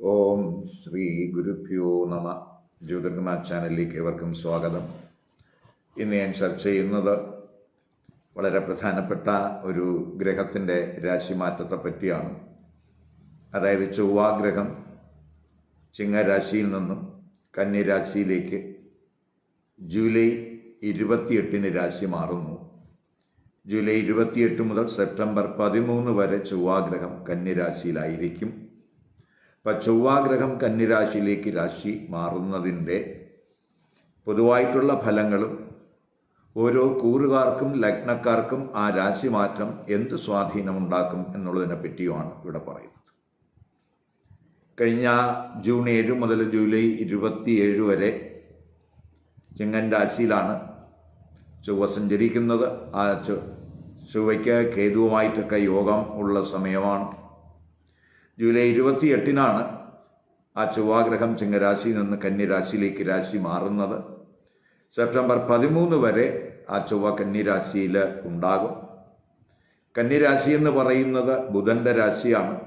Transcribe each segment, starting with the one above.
ഓം ശ്രീ ഗുരുഭ്യോ നമ. ജ്യോതിർഗമ ചാനലിലേക്ക് ഏവർക്കും സ്വാഗതം. ഇന്ന് ഞാൻ ചർച്ച ചെയ്യുന്നത് വളരെ പ്രധാനപ്പെട്ട ഒരു ഗ്രഹത്തിന്റെ രാശിമാറ്റത്തെ പറ്റിയാണ്. അതായത് ചൊവ്വാഗ്രഹം ചിങ്ങരാശിയിൽ നിന്നും കന്യരാശിയിലേക്ക് ജൂലൈ ഇരുപത്തിയെട്ടിന് രാശി മാറുന്നു. ജൂലൈ ഇരുപത്തിയെട്ട് മുതൽ സെപ്റ്റംബർ പതിമൂന്ന് വരെ ചൊവ്വാഗ്രഹം കന്യരാശിയിലായിരിക്കും. അപ്പം ചൊവ്വാഗ്രഹം കന്നിരാശിയിലേക്ക് രാശി മാറുന്നതിന്റെ പൊതുവായിട്ടുള്ള ഫലങ്ങളും ഓരോ കൂറുകാർക്കും ലഗ്നക്കാർക്കും ആ രാശി മാറ്റം എന്ത് സ്വാധീനമുണ്ടാക്കും എന്നുള്ളതിനെ പറ്റിയുമാണ് ഇവിടെ പറയുന്നത്. കഴിഞ്ഞ ജൂൺ ഏഴ് മുതൽ ജൂലൈ ഇരുപത്തിയേഴ് വരെ ചിങ്ങൻ രാശിയിലാണ് ചൊവ്വ സഞ്ചരിക്കുന്നത്. ആ ചൊവ്വയ്ക്ക് കേതുവുമായിട്ടൊക്കെ യോഗം ഉള്ള സമയമാണ്. ജൂലൈ ഇരുപത്തി എട്ടിനാണ് ആ ചൊവ്വാഗ്രഹം ചിങ്ങരാശിയിൽ നിന്ന് കന്യരാശിയിലേക്ക് രാശി മാറുന്നത്. സെപ്റ്റംബർ പതിമൂന്ന് വരെ ആ ചൊവ്വ കന്യരാശിയിൽ ഉണ്ടാകും. കന്യരാശി എന്ന് പറയുന്നത് ബുധന്റെ രാശിയാണ്.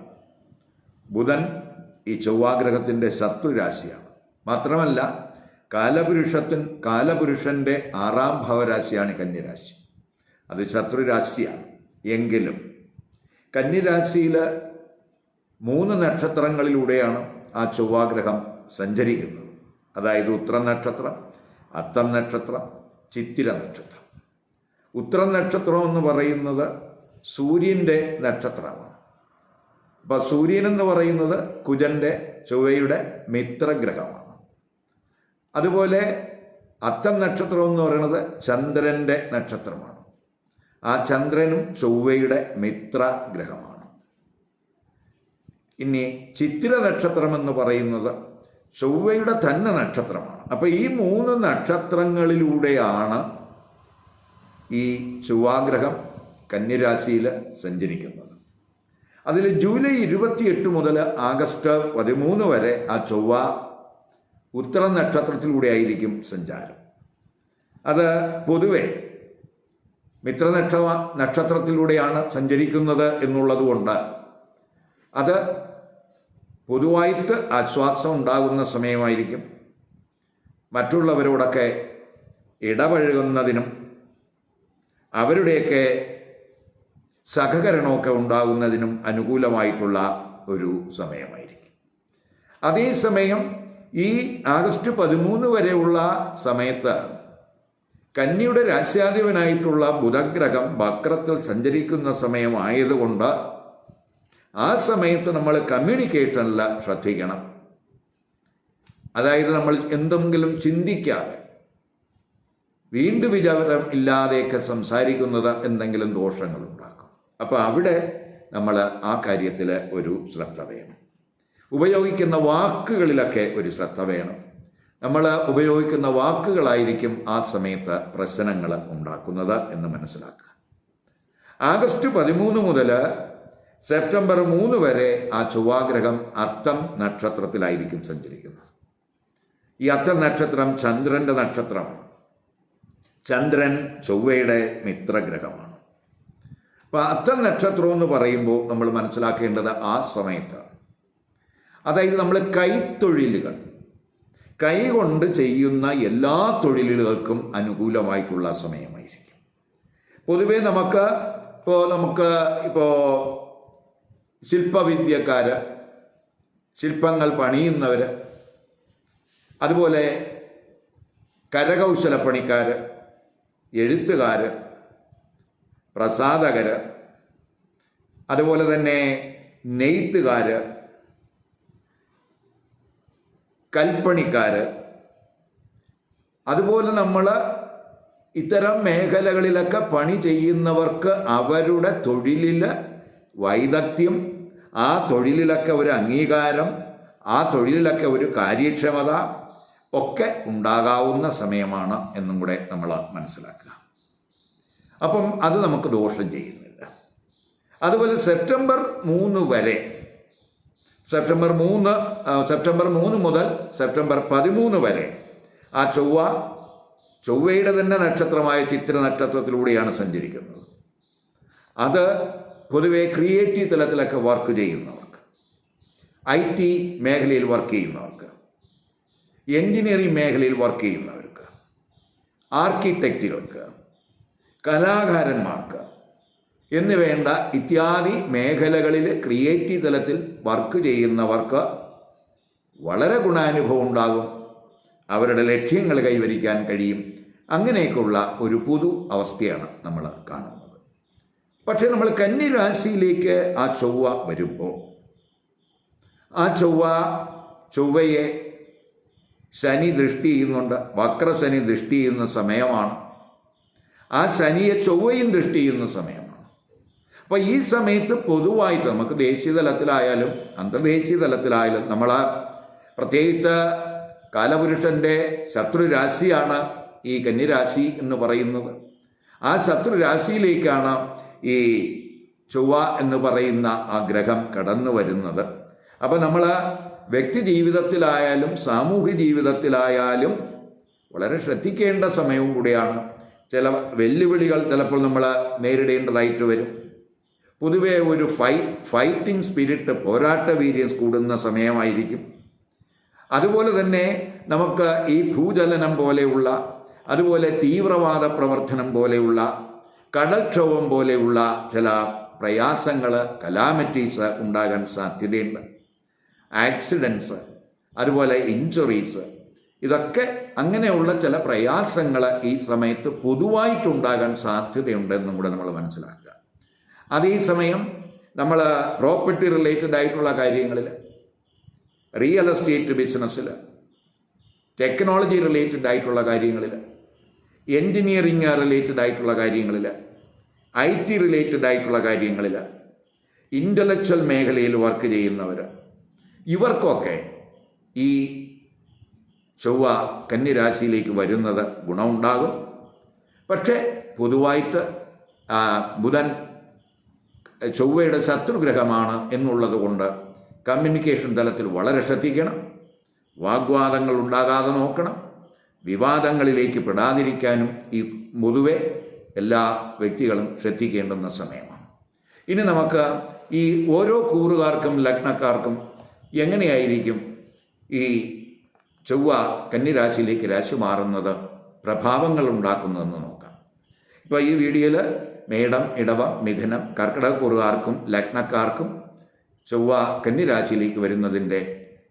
ബുധൻ ഈ ചൊവ്വാഗ്രഹത്തിന്റെ ശത്രുരാശിയാണ്. മാത്രമല്ല കാലപുരുഷത്തിൻ കാലപുരുഷന്റെ ആറാം ഭാവരാശിയാണ് കന്യരാശി. അത് ശത്രുരാശിയാണ്. എങ്കിലും കന്യരാശിയിൽ മൂന്ന് നക്ഷത്രങ്ങളിലൂടെയാണ് ആ ചൊവ്വാഗ്രഹം സഞ്ചരിക്കുന്നത്. അതായത് ഉത്ര നക്ഷത്രം അത്തം നക്ഷത്രം ചിത്തിര നക്ഷത്രം. ഉത്തര നക്ഷത്രം എന്ന് പറയുന്നത് സൂര്യന്റെ നക്ഷത്രമാണ്. അപ്പോൾ സൂര്യൻ എന്ന് പറയുന്നത് കുജന്റെ ചൊവ്വയുടെ മിത്രഗ്രഹമാണ്. അതുപോലെ അത്തം നക്ഷത്രം എന്ന് പറയുന്നത് ചന്ദ്രന്റെ നക്ഷത്രമാണ്. ആ ചന്ദ്രനും ചൊവ്വയുടെ മിത്രഗ്രഹമാണ്. ഇനി ചിത്തിര നക്ഷത്രം എന്ന് പറയുന്നത് ചൊവ്വയുടെ തന്നെ നക്ഷത്രമാണ്. അപ്പോൾ ഈ മൂന്ന് നക്ഷത്രങ്ങളിലൂടെയാണ് ഈ ചൊവ്വാഗ്രഹം കന്യരാശിയിൽ സഞ്ചരിക്കുന്നത്. അതിൽ ജൂലൈ ഇരുപത്തിയെട്ട് മുതൽ ആഗസ്റ്റ് പതിമൂന്ന് വരെ ആ ചൊവ്വ ഉത്തര നക്ഷത്രത്തിലൂടെ ആയിരിക്കും സഞ്ചാരം. അത് പൊതുവെ മിത്രനക്ഷ നക്ഷത്രത്തിലൂടെയാണ് സഞ്ചരിക്കുന്നത് എന്നുള്ളത് കൊണ്ട് അത് പൊതുവായിട്ട് ആശ്വാസം ഉണ്ടാകുന്ന സമയമായിരിക്കും. മറ്റുള്ളവരോടൊക്കെ ഇടപഴകുന്നതിനും അവരുടെയൊക്കെ സഹകരണമൊക്കെ ഉണ്ടാകുന്നതിനും അനുകൂലമായിട്ടുള്ള ഒരു സമയമായിരിക്കും. അതേസമയം ഈ ആഗസ്റ്റ് പതിമൂന്ന് വരെയുള്ള സമയത്ത് കന്നിയുടെ രാശ്യാധിപനായിട്ടുള്ള ബുധഗ്രഹം വക്രത്തിൽ സഞ്ചരിക്കുന്ന സമയമായതുകൊണ്ട് ആ സമയത്ത് നമ്മൾ കമ്മ്യൂണിക്കേഷനിൽ ശ്രദ്ധിക്കണം. അതായത് നമ്മൾ എന്തെങ്കിലും ചിന്തിക്കാതെ വീണ്ടും വിചാരം ഇല്ലാതെയൊക്കെ സംസാരിക്കുന്നത് എന്തെങ്കിലും ദോഷങ്ങൾ ഉണ്ടാക്കും. അപ്പോൾ അവിടെ നമ്മൾ ആ കാര്യത്തിൽ ഒരു ശ്രദ്ധ വേണം. ഉപയോഗിക്കുന്ന വാക്കുകളിലൊക്കെ ഒരു ശ്രദ്ധ വേണം. നമ്മൾ ഉപയോഗിക്കുന്ന വാക്കുകളായിരിക്കും ആ സമയത്ത് പ്രശ്നങ്ങൾ ഉണ്ടാക്കുന്നത് എന്ന് മനസ്സിലാക്കുക. ആഗസ്റ്റ് പതിമൂന്ന് മുതൽ സെപ്റ്റംബർ മൂന്ന് വരെ ആ ചൊവ്വാഗ്രഹം അത്തം നക്ഷത്രത്തിലായിരിക്കും സഞ്ചരിക്കുന്നത്. ഈ അത്തം നക്ഷത്രം ചന്ദ്രന്റെ നക്ഷത്രമാണ് ചന്ദ്രൻ ചൊവ്വയുടെ മിത്രഗ്രഹമാണ്. അപ്പോൾ അത്തം നക്ഷത്രം എന്ന് പറയുമ്പോൾ നമ്മൾ മനസ്സിലാക്കേണ്ടത് ആ സമയത്താണ്. അതായത് നമ്മൾ കൈത്തൊഴിലുകൾ. കൈകൊണ്ട് ചെയ്യുന്ന എല്ലാ തൊഴിലുകൾക്കും അനുകൂലമായിട്ടുള്ള സമയമായിരിക്കും. പൊതുവേ നമുക്ക് ഇപ്പോൾ നമുക്ക് ഇപ്പോൾ ശില്പവിദ്യക്കാർ ശില്പങ്ങൾ പണിയുന്നവർ അതുപോലെ കരകൗശല കരകൗശലപ്പണിക്കാർ എഴുത്തുകാർ പ്രസാധകർ അതുപോലെ തന്നെ നെയ്ത്തുകാർ കൽപ്പണിക്കാർ അതുപോലെ നമ്മൾ ഇത്തരം മേഖലകളിലൊക്കെ പണി ചെയ്യുന്നവർക്ക് അവരുടെ തൊഴിലിൽ വൈദഗ്ധ്യം ആ തൊഴിലിലൊക്കെ ഒരു അംഗീകാരം ആ തൊഴിലിലൊക്കെ ഒരു കാര്യക്ഷമത ഒക്കെ ഉണ്ടാകാവുന്ന സമയമാണ് എന്നും കൂടെ നമ്മൾ മനസ്സിലാക്കുക. അപ്പം അത് നമുക്ക് ദോഷം ചെയ്യുന്നില്ല. അതുപോലെ സെപ്റ്റംബർ മൂന്ന് വരെ സെപ്റ്റംബർ മൂന്ന് സെപ്റ്റംബർ മൂന്ന് മുതൽ സെപ്റ്റംബർ പതിമൂന്ന് വരെ ആ ചൊവ്വ ചൊവ്വയുടെ തന്നെ നക്ഷത്രമായ ചിത്ര നക്ഷത്രത്തിലൂടെയാണ് സഞ്ചരിക്കുന്നത്. അത് പൊതുവെ ക്രിയേറ്റീവ് തലത്തിലൊക്കെ വർക്ക് ചെയ്യുന്നവർക്ക്. ഐ ടി മേഖലയിൽ വർക്ക് ചെയ്യുന്നവർക്ക്. എൻജിനീയറിംഗ് മേഖലയിൽ വർക്ക് ചെയ്യുന്നവർക്ക്. ആർക്കിടെക്റ്റുകൾക്ക് കലാകാരന്മാർക്ക്. എന്ന് വേണ്ട ഇത്യാദി മേഖലകളിൽ ക്രിയേറ്റീവ് തലത്തിൽ വർക്ക് ചെയ്യുന്നവർക്ക് വളരെ ഗുണാനുഭവം ഉണ്ടാകും. അവരുടെ ലക്ഷ്യങ്ങൾ കൈവരിക്കാൻ കഴിയും. അങ്ങനെയൊക്കെയുള്ള ഒരു പൊതു അവസ്ഥയാണ് നമ്മൾ കാണുന്നത്. പക്ഷേ നമ്മൾ കന്നിരാശിയിലേക്ക് ആ ചൊവ്വ വരുമ്പോൾ ആ ചൊവ്വ ചൊവ്വയെ ശനി ദൃഷ്ടി ചെയ്യുന്നുണ്ട് വക്രശനി ദൃഷ്ടി ചെയ്യുന്ന സമയമാണ്. ആ ശനിയെ ചൊവ്വയും ദൃഷ്ടി ചെയ്യുന്ന സമയമാണ്. അപ്പോൾ ഈ സമയത്ത് പൊതുവായിട്ട് നമുക്ക് ദേശീയ തലത്തിലായാലും അന്തർദേശീയ തലത്തിലായാലും നമ്മൾ പ്രത്യേകിച്ച് കാലപുരുഷന്റെ ശത്രുരാശിയാണ് ഈ കന്യരാശി എന്ന് പറയുന്നത്. ആ ശത്രുരാശിയിലേക്കാണ് ഈ ചൊവ്വ എന്ന് പറയുന്ന ആ ഗ്രഹം കടന്നു വരുന്നത്. അപ്പോൾ നമ്മൾ വ്യക്തി ജീവിതത്തിലായാലും സാമൂഹ്യ ജീവിതത്തിലായാലും വളരെ ശ്രദ്ധിക്കേണ്ട സമയവും കൂടിയാണ്. ചില വെല്ലുവിളികൾ ചിലപ്പോൾ നമ്മൾ നേരിടേണ്ടതായിട്ട് വരും. പൊതുവെ ഒരു ഫൈ ഫൈറ്റിംഗ് സ്പിരിറ്റ് പോരാട്ട വീര്യം കൂടുന്ന സമയമായിരിക്കും. അതുപോലെ തന്നെ നമുക്ക് ഈ ഭൂചലനം പോലെയുള്ള അതുപോലെ തീവ്രവാദ പ്രവർത്തനം പോലെയുള്ള കടൽക്ഷോഭം പോലെയുള്ള ചില പ്രയാസങ്ങൾ കലാമറ്റീസ് ഉണ്ടാകാൻ സാധ്യതയുണ്ട്. ആക്സിഡൻസ് അതുപോലെ ഇഞ്ചുറീസ് ഇതൊക്കെ അങ്ങനെയുള്ള ചില പ്രയാസങ്ങൾ ഈ സമയത്ത് പൊതുവായിട്ടുണ്ടാകാൻ സാധ്യതയുണ്ടെന്നും കൂടെ നമ്മൾ മനസ്സിലാക്കുക. അതേസമയം നമ്മൾ പ്രോപ്പർട്ടി റിലേറ്റഡ് ആയിട്ടുള്ള കാര്യങ്ങളിൽ റിയൽ എസ്റ്റേറ്റ് ബിസിനസ്സിൽ ടെക്നോളജി റിലേറ്റഡ് ആയിട്ടുള്ള കാര്യങ്ങളിൽ എൻജിനീയറിങ് റിലേറ്റഡ് ആയിട്ടുള്ള കാര്യങ്ങളിൽ ഐ ടി റിലേറ്റഡ് ആയിട്ടുള്ള കാര്യങ്ങളിൽ ഇന്റലക്ച്വൽ മേഖലയിൽ വർക്ക് ചെയ്യുന്നവർ ഇവർക്കൊക്കെ ഈ ചൊവ്വ കന്നിരാശിയിലേക്ക് വരുന്നത് ഗുണമുണ്ടാകും. പക്ഷേ പൊതുവായിട്ട് ബുധൻ ചൊവ്വയുടെ ശത്രുഗ്രഹമാണ് എന്നുള്ളത് കൊണ്ട് കമ്മ്യൂണിക്കേഷൻ തലത്തിൽ വളരെ ശ്രദ്ധിക്കണം. വാഗ്വാദങ്ങൾ ഉണ്ടാകാതെ നോക്കണം. വിവാദങ്ങളിലേക്ക് പെടാതിരിക്കാനും ഈ പൊതുവെ എല്ലാ വ്യക്തികളും ശ്രദ്ധിക്കേണ്ടുന്ന സമയമാണ്. ഇനി നമുക്ക് ഈ ഓരോ കൂറുകാർക്കും ലഗ്നക്കാർക്കും എങ്ങനെയായിരിക്കും ഈ ചൊവ്വ കന്നിരാശിയിലേക്ക് രാശി മാറുന്നത് പ്രഭാവങ്ങൾ ഉണ്ടാക്കുന്നതെന്ന് നോക്കാം. ഇപ്പോൾ ഈ വീഡിയോയിൽ മേടം ഇടവ മിഥുനം കർക്കിടക കൂറുകാർക്കും ലഗ്നക്കാർക്കും ചൊവ്വ കന്നിരാശിയിലേക്ക് വരുന്നതിന്റെ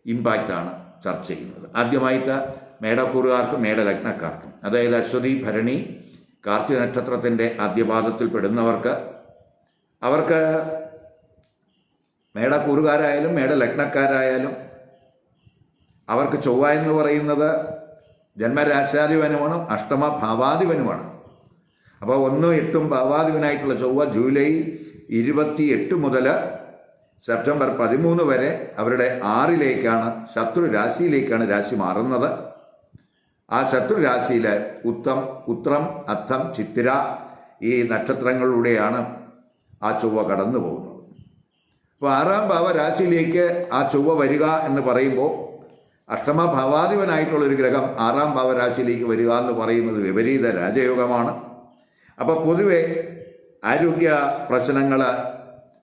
ഇമ്പാക്റ്റാണ് ചർച്ച ചെയ്യുന്നത്. ആദ്യമായിട്ട് മേടക്കൂറുകാർക്കും മേടലഗ്നക്കാർക്കും. അതായത് അശ്വതി ഭരണി കാർത്തിക നക്ഷത്രത്തിന്റെ ആദ്യപാദത്തിൽ പെടുന്നവർക്ക് അവർക്ക് മേടക്കൂറുകാരായാലും മേടലഗ്നക്കാരായാലും അവർക്ക് ചൊവ്വ എന്ന് പറയുന്നത് ജന്മരാശാധിപനുമാണ് അഷ്ടമ ഭാവാധിപനുമാണ് അപ്പോൾ ഒന്നും എട്ടും ഭാവാധിപനായിട്ടുള്ള ചൊവ്വ ജൂലൈ ഇരുപത്തി എട്ട് മുതൽ സെപ്റ്റംബർ പതിമൂന്ന് വരെ അവരുടെ ആറിലേക്കാണ് ശത്രു രാശിയിലേക്കാണ് രാശി മാറുന്നത്. ആ ശത്രു രാശിയിൽ ഉത്തം ഉത്രം അത്തം ചിത്തിര ഈ നക്ഷത്രങ്ങളിലൂടെയാണ് ആ ചൊവ്വ കടന്നു പോകുന്നത്. അപ്പോൾ ആറാം ഭാവ രാശിയിലേക്ക് ആ ചൊവ്വ വരിക എന്ന് പറയുമ്പോൾ അഷ്ടമ ഭാവാധിപനായിട്ടുള്ള ഒരു ഗ്രഹം ആറാം ഭാവരാശിയിലേക്ക് വരിക എന്ന് പറയുന്നത് വിപരീത രാജയോഗമാണ്. അപ്പോൾ പൊതുവെ ആരോഗ്യ പ്രശ്നങ്ങൾ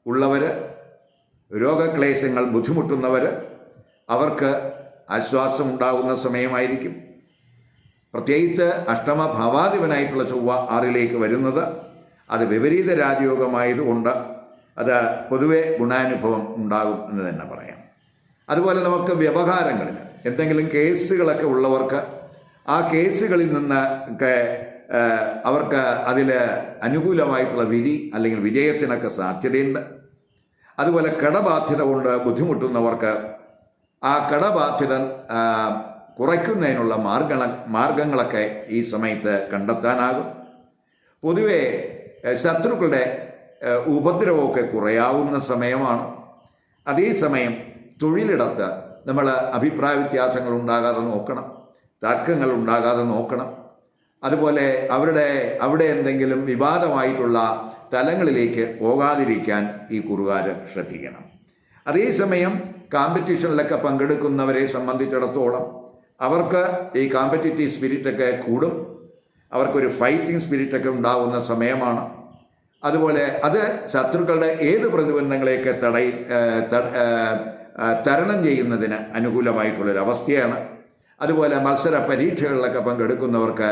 ഉള്ളവർ രോഗക്ലേശങ്ങൾ ബുദ്ധിമുട്ടുന്നവർ അവർക്ക് ആശ്വാസം ഉണ്ടാകുന്ന സമയമായിരിക്കും. പ്രത്യേകിച്ച് അഷ്ടമ ഭാവാധിപനായിട്ടുള്ള ചൊവ്വ ആറിലേക്ക് വരുന്നത് അത് വിപരീത രാജയോഗമായതുകൊണ്ട് അത് പൊതുവെ ഗുണാനുഭവം ഉണ്ടാകും എന്ന് തന്നെ പറയാം. അതുപോലെ നമുക്ക് വ്യവഹാരങ്ങളിൽ എന്തെങ്കിലും കേസുകളൊക്കെ ഉള്ളവർക്ക് ആ കേസുകളിൽ നിന്ന് ഒക്കെ അവർക്ക് അതിൽ അനുകൂലമായിട്ടുള്ള വിധി അല്ലെങ്കിൽ വിജയത്തിനൊക്കെ സാധ്യതയുണ്ട്. അതുപോലെ കടബാധ്യത കൊണ്ട് ബുദ്ധിമുട്ടുന്നവർക്ക് ആ കടബാധ്യത കുറയ്ക്കുന്നതിനുള്ള മാർഗ മാർഗങ്ങളൊക്കെ ഈ സമയത്ത് കണ്ടെത്താനാകും. പൊതുവെ ശത്രുക്കളുടെ ഉപദ്രവമൊക്കെ കുറയാവുന്ന സമയമാണ്. അതേസമയം തൊഴിലിടത്ത് നമ്മൾ അഭിപ്രായ വ്യത്യാസങ്ങൾ ഉണ്ടാകാതെ നോക്കണം തർക്കങ്ങൾ ഉണ്ടാകാതെ നോക്കണം. അതുപോലെ അവരുടെ അവിടെ എന്തെങ്കിലും വിവാദമായിട്ടുള്ള തലങ്ങളിലേക്ക് പോകാതിരിക്കാൻ ഈ കുറുകാർ ശ്രദ്ധിക്കണം. അതേസമയം കോമ്പറ്റീഷനിലൊക്കെ പങ്കെടുക്കുന്നവരെ സംബന്ധിച്ചിടത്തോളം അവർക്ക് ഈ കോമ്പറ്റീറ്റീവ് സ്പിരിറ്റൊക്കെ കൂടും. അവർക്കൊരു ഫൈറ്റിംഗ് സ്പിരിറ്റൊക്കെ ഉണ്ടാവുന്ന സമയമാണ്. അതുപോലെ അത് ശത്രുക്കളുടെ ഏത് പ്രതിബന്ധങ്ങളെയൊക്കെ തടയി തരണം ചെയ്യുന്നതിന് അനുകൂലമായിട്ടുള്ളൊരവസ്ഥയാണ്. അതുപോലെ മത്സര പരീക്ഷകളിലൊക്കെ പങ്കെടുക്കുന്നവർക്ക്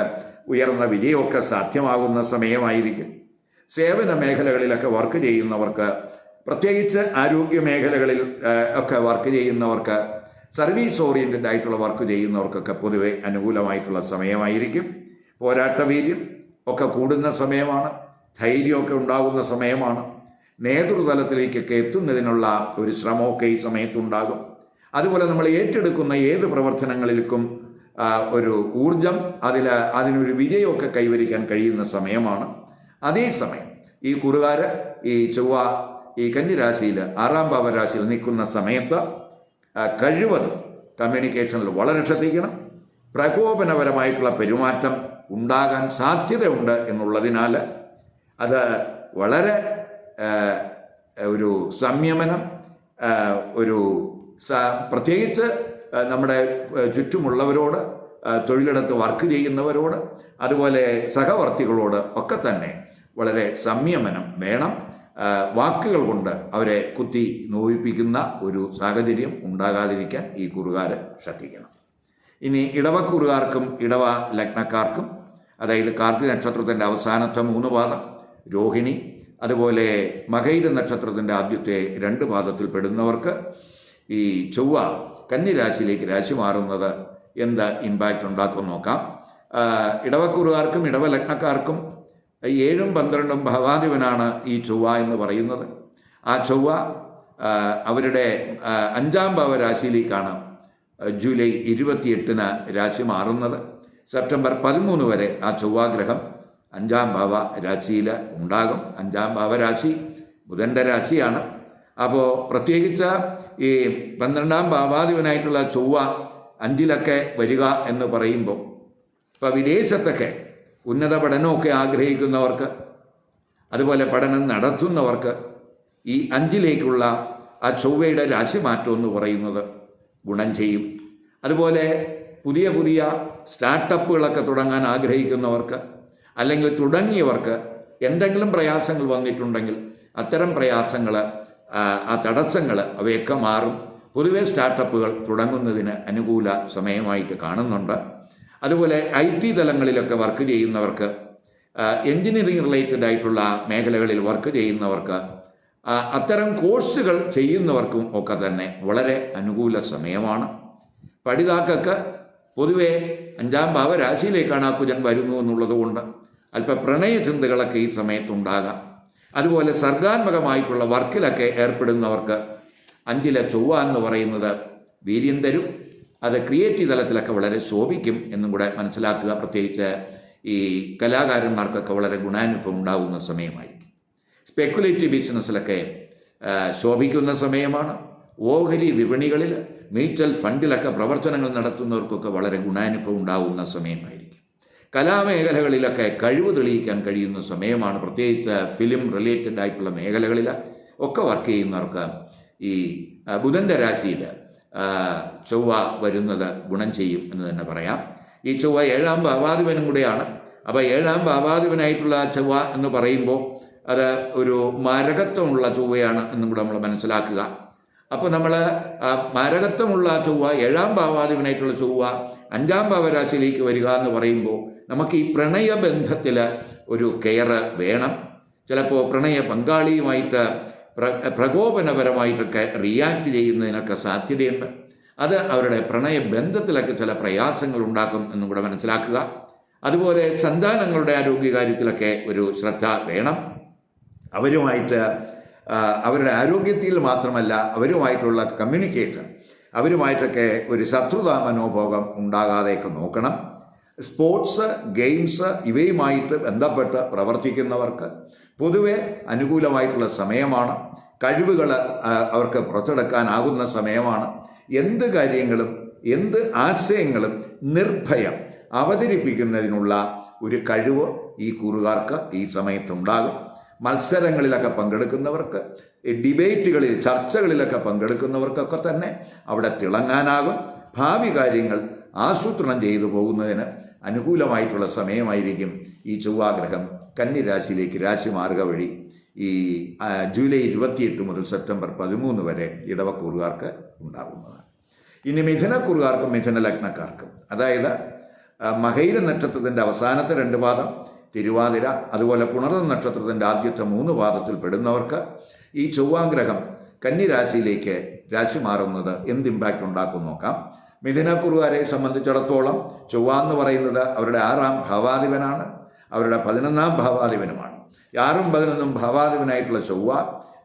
ഉയർന്ന വിജയമൊക്കെ സാധ്യമാകുന്ന സമയമായിരിക്കും. സേവന മേഖലകളിലൊക്കെ വർക്ക് ചെയ്യുന്നവർക്ക് പ്രത്യേകിച്ച് ആരോഗ്യ മേഖലകളിൽ ഒക്കെ വർക്ക് ചെയ്യുന്നവർക്ക് സർവീസ് ഓറിയന്റഡ് ആയിട്ടുള്ള വർക്ക് ചെയ്യുന്നവർക്കൊക്കെ പൊതുവെ അനുകൂലമായിട്ടുള്ള സമയമായിരിക്കും. പോരാട്ടവീര്യം ഒക്കെ കൂടുന്ന സമയമാണ്. ധൈര്യമൊക്കെ ഉണ്ടാകുന്ന സമയമാണ്. നേതൃതലത്തിലേക്കൊക്കെ എത്തുന്നതിനുള്ള ഒരു ശ്രമമൊക്കെ ഈ സമയത്തുണ്ടാകും. അതുപോലെ നമ്മൾ ഏറ്റെടുക്കുന്ന ഏത് പ്രവർത്തനങ്ങളിലേക്കും ഒരു ഊർജം അതിൽ അതിനൊരു വിജയമൊക്കെ കൈവരിക്കാൻ കഴിയുന്ന സമയമാണ്. അതേസമയം ഈ കുറുകാര് ഈ ചൊവ്വ ഈ കന്നിരാശിയിൽ ആറാം ഭാവരാശിയിൽ നിൽക്കുന്ന സമയത്ത് കഴിവതും കമ്മ്യൂണിക്കേഷനിൽ വളരെ ശ്രദ്ധിക്കണം. പ്രകോപനപരമായിട്ടുള്ള പെരുമാറ്റം ഉണ്ടാകാൻ സാധ്യതയുണ്ട് എന്നുള്ളതിനാൽ അത് വളരെ ഒരു സംയമനം ഒരു പ്രത്യേകിച്ച് നമ്മുടെ ചുറ്റുമുള്ളവരോട് തൊഴിലിടത്ത് വർക്ക് ചെയ്യുന്നവരോട് അതുപോലെ സഹവർത്തികളോട് ഒക്കെ തന്നെ വളരെ സംയമനം വേണം. വാക്കുകൾ കൊണ്ട് അവരെ കുത്തി നോവിപ്പിക്കുന്ന ഒരു സാഹചര്യം ഉണ്ടാകാതിരിക്കാൻ ഈ കുറുകാർ ശ്രദ്ധിക്കണം. ഇനി ഇടവക്കുറുകാർക്കും ഇടവ ലഗ്നക്കാർക്കും അതായത് കാർത്തിക നക്ഷത്രത്തിന്റെ അവസാനത്തെ മൂന്ന് പാദം രോഹിണി അതുപോലെ മകൈര നക്ഷത്രത്തിന്റെ ആദ്യത്തെ രണ്ട് പാദത്തിൽ പെടുന്നവർക്ക് ഈ ചൊവ്വ കന്നിരാശിയിലേക്ക് രാശി മാറുന്നത് എന്ത് ഇമ്പാക്റ്റ് ഉണ്ടാക്കും നോക്കാം. ഇടവക്കുറുകാർക്കും ഇടവ ലഗ്നക്കാർക്കും ഏഴും പന്ത്രണ്ടും ഭവാദിവനാണ് ഈ ചൊവ്വ എന്ന് പറയുന്നത്. ആ ചൊവ്വ അവരുടെ അഞ്ചാം ഭാവരാശിയിലേക്കാണ് ജൂലൈ ഇരുപത്തിയെട്ടിന് രാശി മാറുന്നത്. സെപ്റ്റംബർ പതിമൂന്ന് വരെ ആ ചൊവ്വാഗ്രഹം അഞ്ചാം ഭാവ രാശിയിൽ ഉണ്ടാകും. അഞ്ചാം ഭാവരാശി ബുധന്റെ രാശിയാണ്. അപ്പോൾ പ്രത്യേകിച്ച് ഈ പന്ത്രണ്ടാം ഭാവാധിപനായിട്ടുള്ള ചൊവ്വ അഞ്ചിലൊക്കെ വരിക എന്ന് പറയുമ്പോൾ ഇപ്പോൾ വിദേശത്തൊക്കെ ഉന്നത പഠനമൊക്കെ ആഗ്രഹിക്കുന്നവർക്ക് അതുപോലെ പഠനം നടത്തുന്നവർക്ക് ഈ അഞ്ചിലേക്കുള്ള ആ ചൊവ്വയുടെ രാശിമാറ്റം എന്ന് പറയുന്നത് ഗുണം ചെയ്യും. അതുപോലെ പുതിയ പുതിയ സ്റ്റാർട്ടപ്പുകളൊക്കെ തുടങ്ങാൻ ആഗ്രഹിക്കുന്നവർക്ക് അല്ലെങ്കിൽ തുടങ്ങിയവർക്ക് എന്തെങ്കിലും പ്രയാസങ്ങൾ വന്നിട്ടുണ്ടെങ്കിൽ അത്തരം പ്രയാസങ്ങൾ ആ തടസ്സങ്ങൾ അവയൊക്കെ മാറും. പൊതുവെ സ്റ്റാർട്ടപ്പുകൾ തുടങ്ങുന്നതിന് അനുകൂല സമയമായിട്ട് കാണുന്നുണ്ട്. അതുപോലെ ഐ ടി തലങ്ങളിലൊക്കെ വർക്ക് ചെയ്യുന്നവർക്ക് എൻജിനീയറിംഗ് റിലേറ്റഡ് ആയിട്ടുള്ള മേഖലകളിൽ വർക്ക് ചെയ്യുന്നവർക്ക് അത്തരം കോഴ്സുകൾ ചെയ്യുന്നവർക്കും ഒക്കെ തന്നെ വളരെ അനുകൂല സമയമാണ്. പഠിതാക്കൾക്ക് പൊതുവെ അഞ്ചാം ഭാവരാശിയിലേക്കാണ് ആ കുജൻ വരുന്നു എന്നുള്ളത് കൊണ്ട് അല്പ പ്രണയ ചിന്തകളൊക്കെ ഈ സമയത്തുണ്ടാകാം. അതുപോലെ സർഗാത്മകമായിട്ടുള്ള വർക്കിലൊക്കെ ഏർപ്പെടുന്നവർക്ക് അഞ്ചിലെ ചൊവ്വ എന്ന് പറയുന്നത് വീര്യം തരും. അത് ക്രിയേറ്റീവ് തലത്തിലൊക്കെ വളരെ ശോഭിക്കും എന്നും കൂടെ മനസ്സിലാക്കുക. പ്രത്യേകിച്ച് ഈ കലാകാരന്മാർക്കൊക്കെ വളരെ ഗുണാനുഭവം ഉണ്ടാകുന്ന സമയമായിരിക്കും. സ്പെക്കുലേറ്റീവ് ബിസിനസ്സിലൊക്കെ ശോഭിക്കുന്ന സമയമാണ്. ഓഹരി വിപണികളിൽ മ്യൂച്വൽ ഫണ്ടിലൊക്കെ പ്രവർത്തനങ്ങൾ നടത്തുന്നവർക്കൊക്കെ വളരെ ഗുണാനുഭവം ഉണ്ടാകുന്ന സമയമായിരിക്കും. കലാമേഖലകളിലൊക്കെ കഴിവ് തെളിയിക്കാൻ കഴിയുന്ന സമയമാണ്. പ്രത്യേകിച്ച് ഫിലിം റിലേറ്റഡ് ആയിട്ടുള്ള മേഖലകളിൽ ഒക്കെ വർക്ക് ചെയ്യുന്നവർക്ക് ഈ ബുധന്റെ രാശിയിൽ ചൊവ്വ വരുന്നത് ഗുണം ചെയ്യും എന്ന് തന്നെ പറയാം. ഈ ചൊവ്വ ഏഴാം ഭാവാധിപനും കൂടെയാണ്. അപ്പോൾ ഏഴാം ഭാവാധിപനായിട്ടുള്ള ചൊവ്വ എന്ന് പറയുമ്പോൾ അത് ഒരു മാരകത്വമുള്ള ചൊവ്വയാണ് എന്നും കൂടെ നമ്മൾ മനസ്സിലാക്കുക. അപ്പോൾ നമ്മൾ മാരകത്വമുള്ള ചൊവ്വ ഏഴാം ഭാവാധിപനായിട്ടുള്ള ചൊവ്വ അഞ്ചാം ഭാവരാശിയിലേക്ക് വരിക എന്ന് പറയുമ്പോൾ നമുക്ക് ഈ പ്രണയബന്ധത്തിൽ ഒരു കെയർ വേണം. ചിലപ്പോൾ പ്രണയ പങ്കാളിയുമായിട്ട് പ്രകോപനപരമായിട്ടൊക്കെ റിയാക്ട് ചെയ്യുന്നതിനൊക്കെ സാധ്യതയുണ്ട്. അത് അവരുടെ പ്രണയ ബന്ധത്തിലൊക്കെ ചില പ്രയാസങ്ങൾ ഉണ്ടാക്കും എന്നും കൂടെ മനസ്സിലാക്കുക. അതുപോലെ സന്താനങ്ങളുടെ ആരോഗ്യകാര്യത്തിലൊക്കെ ഒരു ശ്രദ്ധ വേണം. അവരുമായിട്ട് അവരുടെ ആരോഗ്യത്തിൽ മാത്രമല്ല അവരുമായിട്ടുള്ള കമ്മ്യൂണിക്കേഷൻ അവരുമായിട്ടൊക്കെ ഒരു ശത്രുതാ മനോഭോഗം ഉണ്ടാകാതെയൊക്കെ നോക്കണം. സ്പോർട്സ് ഗെയിംസ് ഇവയുമായിട്ട് ബന്ധപ്പെട്ട് പ്രവർത്തിക്കുന്നവർക്ക് പൊതുവെ അനുകൂലമായിട്ടുള്ള സമയമാണ്. കഴിവുകൾ അവർക്ക് പുറത്തെടുക്കാനാകുന്ന സമയമാണ്. എന്ത് കാര്യങ്ങളും എന്ത് ആശയങ്ങളും നിർഭയം അവതരിപ്പിക്കുന്നതിനുള്ള ഒരു കഴിവ് ഈ കൂറുകാർക്ക് ഈ സമയത്തുണ്ടാകും. മത്സരങ്ങളിലൊക്കെ പങ്കെടുക്കുന്നവർക്ക് ഡിബേറ്റുകളിൽ ചർച്ചകളിലൊക്കെ പങ്കെടുക്കുന്നവർക്കൊക്കെ തന്നെ അവിടെ തിളങ്ങാനാകും. ഭാവി കാര്യങ്ങൾ ആസൂത്രണം ചെയ്തു പോകുന്നതിന് അനുകൂലമായിട്ടുള്ള സമയമായിരിക്കും ഈ ചൊവ്വാഗ്രഹം കന്നിരാശിയിലേക്ക് രാശി മാർഗ വഴി ഈ ജൂലൈ ഇരുപത്തിയെട്ട് മുതൽ സെപ്റ്റംബർ പതിമൂന്ന് വരെ ഇടവക്കൂറുകാർക്ക് ഉണ്ടാകുന്നതാണ്. ഇനി മിഥുനക്കുറുകാർക്കും മിഥുന ലഗ്നക്കാർക്കും അതായത് മഹൈര നക്ഷത്രത്തിന്റെ അവസാനത്തെ രണ്ട് പാദം തിരുവാതിര അതുപോലെ പുണർന്ന നക്ഷത്രത്തിന്റെ ആദ്യത്തെ മൂന്ന് പാദത്തിൽ പെടുന്നവർക്ക് ഈ ചൊവ്വാഗ്രഹം കന്നിരാശിയിലേക്ക് രാശി മാറുന്നത് എന്ത് ഇമ്പാക്റ്റ് ഉണ്ടാക്കും നോക്കാം. മിഥുനക്കുറുകാരെ സംബന്ധിച്ചിടത്തോളം ചൊവ്വ എന്ന് പറയുന്നത് അവരുടെ ആറാം ഭാവാധിപനാണ്. അവരുടെ പതിനൊന്നാം ഭാവാധിപനുമാണ്. ആറും പതിനൊന്നും ഭാവാധിപനായിട്ടുള്ള ചൊവ്വ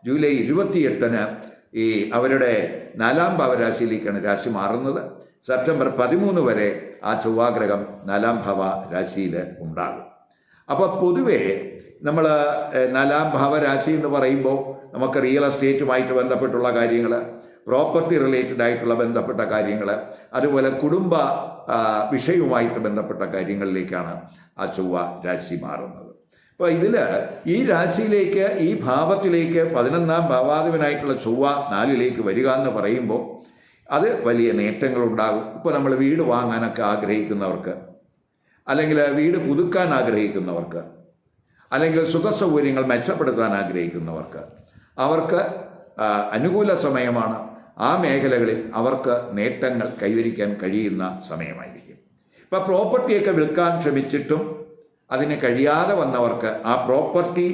ജൂലൈ ഇരുപത്തിയെട്ടിന് ഈ അവരുടെ നാലാം ഭാവരാശിയിലേക്കാണ് രാശി മാറുന്നത്. സെപ്റ്റംബർ പതിമൂന്ന് വരെ ആ ചൊവ്വാഗ്രഹം നാലാം ഭാവ രാശിയിൽ ഉണ്ടാകും. അപ്പോൾ പൊതുവേ നമ്മൾ നാലാം ഭാവരാശി എന്ന് പറയുമ്പോൾ നമുക്ക് റിയൽ എസ്റ്റേറ്റുമായിട്ട് ബന്ധപ്പെട്ടുള്ള കാര്യങ്ങൾ പ്രോപ്പർട്ടി റിലേറ്റഡ് ആയിട്ടുള്ള ബന്ധപ്പെട്ട കാര്യങ്ങൾ അതുപോലെ കുടുംബ വിഷയവുമായിട്ട് ബന്ധപ്പെട്ട കാര്യങ്ങളിലേക്കാണ് ആ ചൊവ്വ രാശി മാറുന്നത്. അപ്പോൾ ഇതിൽ ഈ രാശിയിലേക്ക് ഈ ഭാവത്തിലേക്ക് പതിനൊന്നാം ഭാവാധിപനായിട്ടുള്ള ചൊവ്വ നാലിലേക്ക് വരിക എന്ന് പറയുമ്പോൾ അത് വലിയ നേട്ടങ്ങളുണ്ടാകും. ഇപ്പോൾ നമ്മൾ വീട് വാങ്ങാനൊക്കെ ആഗ്രഹിക്കുന്നവർക്ക് അല്ലെങ്കിൽ വീട് പുതുക്കാൻ ആഗ്രഹിക്കുന്നവർക്ക് അല്ലെങ്കിൽ സുഖ സൗകര്യങ്ങൾ മെച്ചപ്പെടുത്താൻ ആഗ്രഹിക്കുന്നവർക്ക് അവർക്ക് അനുകൂല സമയമാണ് ആ മേഖലകളിൽ അവർക്ക് നേട്ടങ്ങൾ കൈവരിക്കാൻ കഴിയുന്ന സമയമായിരിക്കും. ഇപ്പം പ്രോപ്പർട്ടിയൊക്കെ വിൽക്കാൻ ശ്രമിച്ചിട്ടും അതിന് കഴിയാതെ വന്നവർക്ക് ആ പ്രോപ്പർട്ടി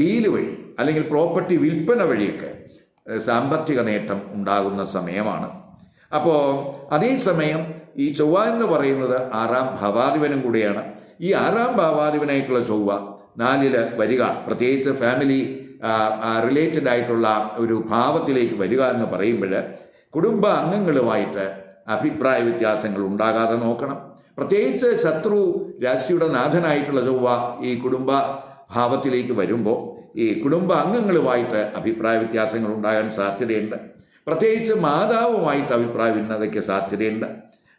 ഡീൽ വഴി അല്ലെങ്കിൽ പ്രോപ്പർട്ടി വിൽപ്പന വഴിയൊക്കെ സാമ്പത്തിക നേട്ടം ഉണ്ടാകുന്ന സമയമാണ്. അപ്പോൾ അതേസമയം ഈ ചൊവ്വ എന്ന് പറയുന്നത് ആറാം ഭാവാധിപനും കൂടിയാണ്. ഈ ആറാം ഭാവാധിപനായിട്ടുള്ള ചൊവ്വ നാലിൽ വരിക പ്രത്യേകിച്ച് ഫാമിലി റിലേറ്റഡ് ആയിട്ടുള്ള ഒരു ഭാവത്തിലേക്ക് വരിക എന്ന് പറയുമ്പോൾ കുടുംബ അംഗങ്ങളുമായിട്ട് അഭിപ്രായ വ്യത്യാസങ്ങൾ ഉണ്ടാകാതെ നോക്കണം. പ്രത്യേകിച്ച് ശത്രു രാശിയുടെ നാഥനായിട്ടുള്ള ചൊവ്വ ഈ കുടുംബ ഭാവത്തിലേക്ക് വരുമ്പോൾ ഈ കുടുംബ അംഗങ്ങളുമായിട്ട് അഭിപ്രായ വ്യത്യാസങ്ങൾ ഉണ്ടാകാൻ സാധ്യതയുണ്ട്. പ്രത്യേകിച്ച് മാതാവുമായിട്ട് അഭിപ്രായ ഭിന്നതയ്ക്ക് സാധ്യതയുണ്ട്.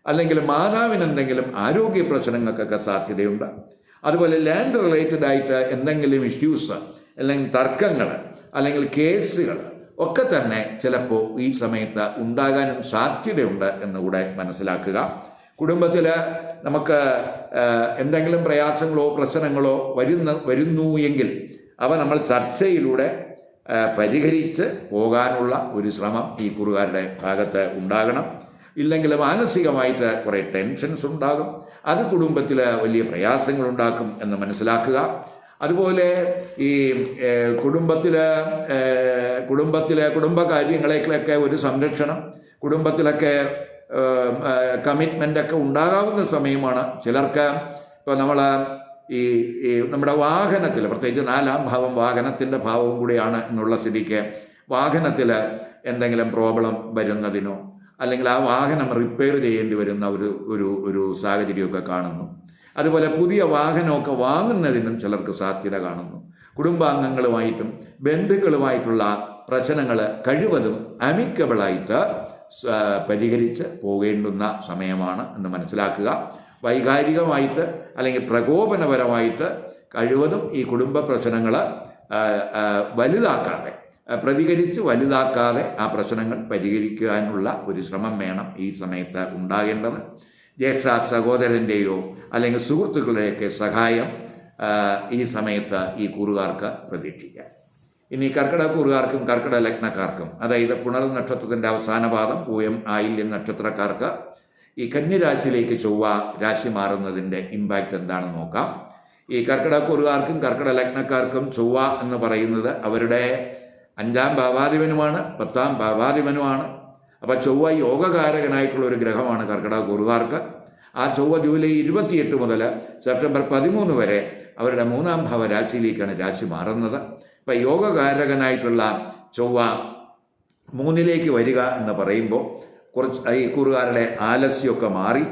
അല്ലെങ്കിൽ മാതാവിന് എന്തെങ്കിലും ആരോഗ്യ പ്രശ്നങ്ങൾക്കൊക്കെ സാധ്യതയുണ്ട്. അതുപോലെ ലാൻഡ് റിലേറ്റഡ് ആയിട്ട് എന്തെങ്കിലും ഇഷ്യൂസ് അല്ലെങ്കിൽ തർക്കങ്ങൾ അല്ലെങ്കിൽ കേസുകൾ ഒക്കെ തന്നെ ചിലപ്പോൾ ഈ സമയത്ത് ഉണ്ടാകാനും സാധ്യതയുണ്ട് എന്നുകൂടെ മനസ്സിലാക്കുക. കുടുംബത്തിൽ നമുക്ക് എന്തെങ്കിലും പ്രയാസങ്ങളോ പ്രശ്നങ്ങളോ വരുന്ന വരുന്നു എങ്കിൽ അവ നമ്മൾ ചർച്ചയിലൂടെ പരിഹരിച്ച് പോകാനുള്ള ഒരു ശ്രമം ഈ കുറുകാരുടെ ഭാഗത്ത് ഉണ്ടാകണം. ഇല്ലെങ്കിൽ മാനസികമായിട്ട് കുറേ ടെൻഷൻസ് ഉണ്ടാകും. അത് കുടുംബത്തിൽ വലിയ പ്രയാസങ്ങളുണ്ടാക്കും എന്ന് മനസ്സിലാക്കുക. അതുപോലെ ഈ കുടുംബത്തിലെ കുടുംബത്തിലെ കുടുംബകാര്യങ്ങളെയൊക്കെ ഒരു സംരക്ഷണം കുടുംബത്തിലൊക്കെ കമ്മിറ്റ്മെന്റ് ഒക്കെ ഉണ്ടാകാവുന്ന സമയമാണ്. ചിലർക്ക് ഇപ്പോൾ നമ്മൾ ഈ ഈ നമ്മുടെ വാഹനത്തിൽ പ്രത്യേകിച്ച് നാലാം ഭാവം വാഹനത്തിന്റെ ഭാവവും കൂടിയാണ് എന്നുള്ള സ്ഥിതിക്ക് വാഹനത്തിൽ എന്തെങ്കിലും പ്രോബ്ലം വരുന്നതിനോ അല്ലെങ്കിൽ ആ വാഹനം റിപ്പയർ ചെയ്യേണ്ടി വരുന്ന ഒരു ഒരു ഒരു സാഹചര്യമൊക്കെ കാണുന്നു. അതുപോലെ പുതിയ വാഹനമൊക്കെ വാങ്ങുന്നതിനും ചിലർക്ക് സാധ്യത കാണുന്നു. കുടുംബാംഗങ്ങളുമായിട്ടും ബന്ധുക്കളുമായിട്ടുള്ള പ്രശ്നങ്ങൾ കഴിവതും അമിക്കബിളായിട്ട് പരിഹരിച്ച് പോകേണ്ടുന്ന സമയമാണ് എന്ന് മനസ്സിലാക്കുക. വൈകാരികമായിട്ട് അല്ലെങ്കിൽ പ്രകോപനപരമായിട്ട് കഴിവതും ഈ കുടുംബ പ്രശ്നങ്ങൾ വലുതാക്കാതെ പ്രതികരിച്ച് വലുതാക്കാതെ ആ പ്രശ്നങ്ങൾ പരിഹരിക്കാനുള്ള ഒരു ശ്രമം വേണം ഈ സമയത്ത് ഉണ്ടാകേണ്ടത്. ജ്യേഷ്ഠ സഹോദരന്റെയോ അല്ലെങ്കിൽ സുഹൃത്തുക്കളുടെയൊക്കെ സഹായം ഈ സമയത്ത് ഈ കൂറുകാർക്ക് പ്രതീക്ഷിക്കാം. ഇനി കർക്കിടക കൂറുകാർക്കും കർക്കിടക ലഗ്നക്കാർക്കും അതായത് പുണർ നക്ഷത്രത്തിന്റെ അവസാന പാദം പൂയം ആയില്യം നക്ഷത്രക്കാർക്ക് ഈ കന്യരാശിയിലേക്ക് ചൊവ്വ രാശി മാറുന്നതിന്റെ ഇമ്പാക്റ്റ് എന്താണെന്ന് നോക്കാം. ഈ കർക്കിടക കൂറുകാർക്കും കർക്കിടക ലഗ്നക്കാർക്കും ചൊവ്വ എന്ന് പറയുന്നത് അവരുടെ അഞ്ചാം ഭാവാധിപനുമാണ് പത്താം ഭാവാധിപനുമാണ് അപ്പോൾ ചൊവ്വ യോഗകാരകനായിട്ടുള്ള ഒരു ഗ്രഹമാണ് കർക്കിടക ഗുരുവാർക്ക് ആ ചൊവ്വ ജൂലൈ ഇരുപത്തിയെട്ട് മുതൽ സെപ്റ്റംബർ പതിമൂന്ന് വരെ അവരുടെ മൂന്നാം ഭാവ രാശിയിലേക്കാണ് രാശി മാറുന്നത്. അപ്പം യോഗകാരകനായിട്ടുള്ള ചൊവ്വ മൂന്നിലേക്ക് വരിക എന്ന് പറയുമ്പോൾ കുറച്ച് ഈ കൂറുകാരുടെ ആലസ്യമൊക്കെ മാറി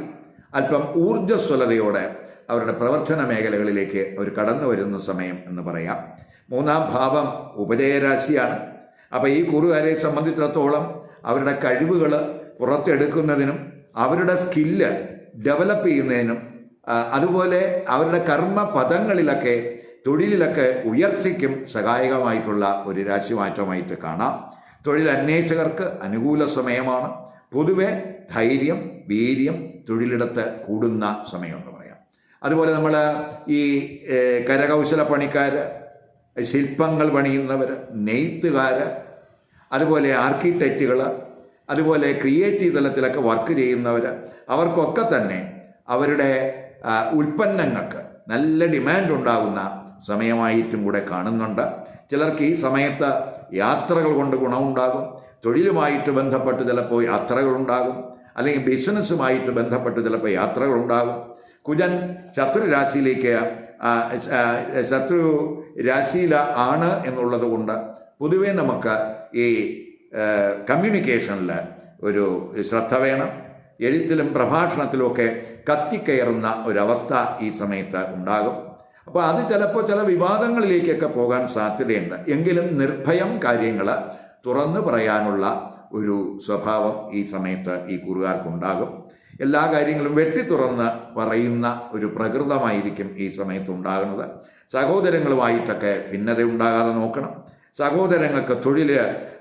അല്പം ഊർജസ്വലതയോടെ അവരുടെ പ്രവർത്തന മേഖലകളിലേക്ക് അവർ കടന്നു വരുന്ന സമയം എന്ന് പറയാം. മൂന്നാം ഭാവം ഉപജയരാശിയാണ്. അപ്പോൾ ഈ കൂറുകാരെ സംബന്ധിച്ചിടത്തോളം അവരുടെ കഴിവുകൾ പുറത്തെടുക്കുന്നതിനും അവരുടെ സ്കില്ല് ഡെവലപ്പ് ചെയ്യുന്നതിനും അതുപോലെ അവരുടെ കർമ്മ പദങ്ങളിലൊക്കെ തൊഴിലിലൊക്കെ ഉയർച്ചയ്ക്കും സഹായകമായിട്ടുള്ള ഒരു രാശിമാറ്റമായിട്ട് കാണാം. തൊഴിൽ അന്വേഷകർക്ക് അനുകൂല സമയമാണ്. പൊതുവെ ധൈര്യം വീര്യം തൊഴിലിടത്ത് കൂടുന്ന സമയമെന്ന് പറയാം. അതുപോലെ നമ്മൾ ഈ കരകൗശല പണിക്കാർ ശില്പങ്ങൾ പണിയുന്നവർ നെയ്ത്തുകാർ അതുപോലെ ആർക്കിടെക്റ്റുകൾ അതുപോലെ ക്രിയേറ്റീവ് തലത്തിലൊക്കെ വർക്ക് ചെയ്യുന്നവർ അവർക്കൊക്കെ തന്നെ അവരുടെ ഉൽപ്പന്നങ്ങൾക്ക് നല്ല ഡിമാൻഡ് ഉണ്ടാകുന്ന സമയമായിട്ടും കൂടെ കാണുന്നുണ്ട്. ചിലർക്ക് ഈ സമയത്ത് യാത്രകൾ കൊണ്ട് ഗുണമുണ്ടാകും. തൊഴിലുമായിട്ട് ബന്ധപ്പെട്ട് ചിലപ്പോൾ യാത്രകളുണ്ടാകും. അല്ലെങ്കിൽ ബിസിനസ്സുമായിട്ട് ബന്ധപ്പെട്ട് ചിലപ്പോൾ യാത്രകളുണ്ടാകും. കുജൻ ശത്രു രാശിയിലേക്ക് ശത്രു രാശിയിലാണ് എന്നുള്ളത് കൊണ്ട് പൊതുവേ നമുക്ക് ഈ കമ്മ്യൂണിക്കേഷനിൽ ഒരു ശ്രദ്ധ വേണം. എഴുത്തിലും പ്രഭാഷണത്തിലും ഒക്കെ കത്തിക്കയറുന്ന ഒരവസ്ഥ ഈ സമയത്ത് ഉണ്ടാകും. അപ്പോൾ അത് ചിലപ്പോൾ ചില വിവാദങ്ങളിലേക്കൊക്കെ പോകാൻ സാധ്യതയുണ്ട്. എങ്കിലും നിർഭയം കാര്യങ്ങൾ തുറന്നു പറയാനുള്ള ഒരു സ്വഭാവം ഈ സമയത്ത് ഈ കുറുകാർക്കുണ്ടാകും. എല്ലാ കാര്യങ്ങളും വെട്ടി തുറന്ന് പറയുന്ന ഒരു പ്രകൃതമായിരിക്കും ഈ സമയത്ത് ഉണ്ടാകുന്നത്. സഹോദരങ്ങളുമായിട്ടൊക്കെ ഭിന്നത ഉണ്ടാകാതെ നോക്കണം. സഹോദരങ്ങൾക്ക് തൊഴിൽ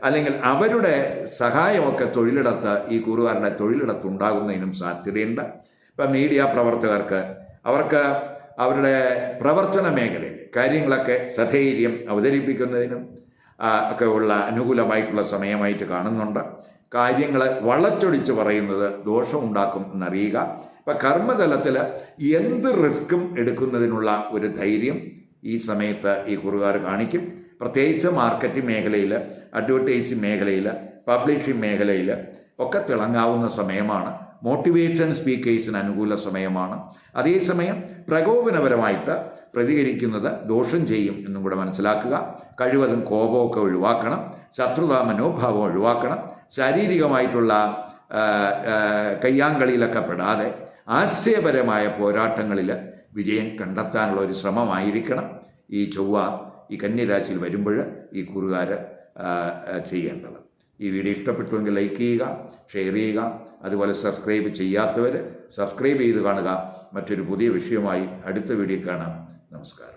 അല്ലെങ്കിൽ അവരുടെ സഹായമൊക്കെ തൊഴിലിടത്ത് ഈ കുറുകാരുടെ തൊഴിലിടത്ത് ഉണ്ടാകുന്നതിനും സാധ്യതയുണ്ട്. ഇപ്പം മീഡിയ പ്രവർത്തകർക്ക് അവർക്ക് അവരുടെ പ്രവർത്തന മേഖലയിൽ കാര്യങ്ങളൊക്കെ സധൈര്യം അവതരിപ്പിക്കുന്നതിനും ഒക്കെ ഉള്ള അനുകൂലമായിട്ടുള്ള സമയമായിട്ട് കാണുന്നുണ്ട്. കാര്യങ്ങൾ വളച്ചൊടിച്ച് പറയുന്നത് ദോഷമുണ്ടാക്കും എന്നറിയുക. ഇപ്പം കർമ്മതലത്തിൽ എന്ത് റിസ്ക്കും എടുക്കുന്നതിനുള്ള ഒരു ധൈര്യം ഈ സമയത്ത് ഈ കുറുകാർ കാണിക്കും. പ്രത്യേകിച്ച് മാർക്കറ്റിംഗ് മേഖലയിൽ അഡ്വർടൈസിംഗ് മേഖലയിൽ പബ്ലിഷിംഗ് മേഖലയിൽ ഒക്കെ തിളങ്ങാവുന്ന സമയമാണ്. മോട്ടിവേഷൻ സ്പീക്കേഴ്സിന് അനുകൂല സമയമാണ്. അതേസമയം പ്രകോപനപരമായിട്ട് പ്രതികരിക്കുന്നത് ദോഷം ചെയ്യും എന്നും കൂടെ മനസ്സിലാക്കുക. കഴിവതും കോപമൊക്കെ ഒഴിവാക്കണം. ശത്രുതാ മനോഭാവം ഒഴിവാക്കണം. ശാരീരികമായിട്ടുള്ള കയ്യാങ്കളിയിലൊക്കെ പെടാതെ ആശയപരമായ പോരാട്ടങ്ങളിൽ വിജയം കണ്ടെത്താനുള്ള ഒരു ശ്രമമായിരിക്കണം. ഈ ചൊവ്വ ഈ കന്യരാശിയിൽ വരുമ്പോൾ ഈ കുറുകാർ ചെയ്യേണ്ടത്. ഈ വീഡിയോ ഇഷ്ടപ്പെട്ടുവെങ്കിൽ ലൈക്ക് ചെയ്യുക ഷെയർ ചെയ്യുക അതുപോലെ സബ്സ്ക്രൈബ് ചെയ്യാത്തവർ സബ്സ്ക്രൈബ് ചെയ്ത് കാണുക. മറ്റൊരു പുതിയ വിഷയമായി അടുത്ത വീഡിയോ കാണാം. നമസ്കാരം.